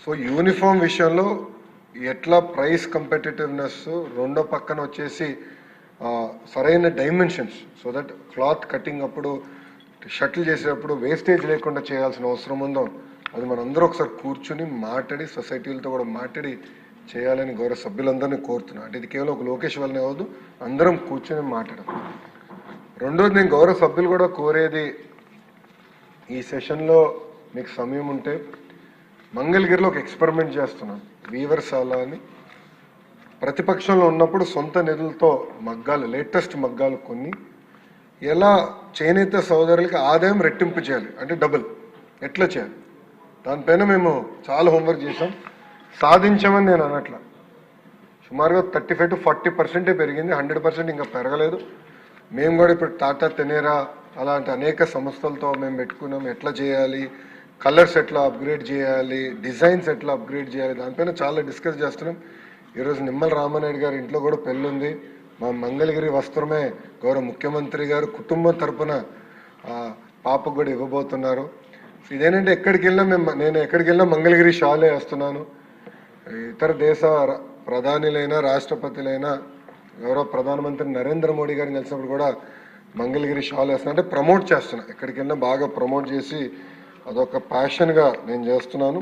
So uniform విషయంలో ఎట్లా price కంపెటిటివ్నెస్ రెండో పక్కన వచ్చేసి సరైన dimensions so that cloth cutting అప్పుడు షటిల్ చేసేటప్పుడు వేస్టేజ్ లేకుండా చేయాల్సిన అవసరం ఉందో అది మనందరూ ఒకసారి కూర్చుని మాట్లాడి సొసైటీలతో కూడా మాట్లాడి చేయాలని గౌరవ సభ్యులందరినీ కోరుతున్నాను అంటే ఇది కేవలం ఒక లోకేష్ వల్లనే అవ్వదు అందరం కూర్చుని మాట్లాడడం రెండోది నేను గౌరవ సభ్యులు కూడా కోరేది ఈ సెషన్లో మీకు సమయం ఉంటే మంగళగిరిలో ఒక ఎక్స్పెరిమెంట్ చేస్తున్నాం. వీవర్శాల అని. ప్రతిపక్షంలో ఉన్నప్పుడు సొంత నిధులతో మగ్గాలు లేటెస్ట్ మగ్గాలు కొన్ని. ఎలా చేనేత సోదరులకి ఆదాయం రెట్టింపు చేయాలి? అంటే డబుల్. ఎట్లా చేయాలి? దానిపైన మేము చాలా హోంవర్క్ చేసాం సాధించామని నేను అనట్లా. సుమారుగా థర్టీ ఫైవ్ టు ఫార్టీ పర్సెంటే పెరిగింది. హండ్రెడ్ పర్సెంట్ ఇంకా పెరగలేదు. మేము కూడా ఇప్పుడు టాటా తెనేరా అలాంటి అనేక సంస్థలతో మేము పెట్టుకున్నాం. ఎట్లా చేయాలి? కలర్స్ ఎట్లా అప్గ్రేడ్ చేయాలి డిజైన్స్ ఎట్లా అప్గ్రేడ్ చేయాలి దానిపైన చాలా డిస్కస్ చేస్తున్నాం. ఈరోజు నిమ్మల రామానాయుడు గారి ఇంట్లో కూడా పెళ్ళి ఉంది మా మంగళగిరి వస్త్రమే గౌరవ ముఖ్యమంత్రి గారు కుటుంబం తరపున పాపకు కూడా ఇవ్వబోతున్నారు. ఇదేనంటే ఇదేంటంటే ఎక్కడికి వెళ్ళినా మేము నేను ఎక్కడికి వెళ్ళినా మంగళగిరి షాలే వేస్తున్నాను. ఇతర దేశ ప్రధానిలైనా రాష్ట్రపతులైనా గౌరవ ప్రధానమంత్రి నరేంద్ర మోడీ గారిని కలిసినప్పుడు కూడా మంగళగిరి షాల్ వేస్తున్నా. అంటే ప్రమోట్ చేస్తున్నా. ఎక్కడికి వెళ్ళినా బాగా ప్రమోట్ చేసి అదొక ప్యాషన్గా నేను చేస్తున్నాను.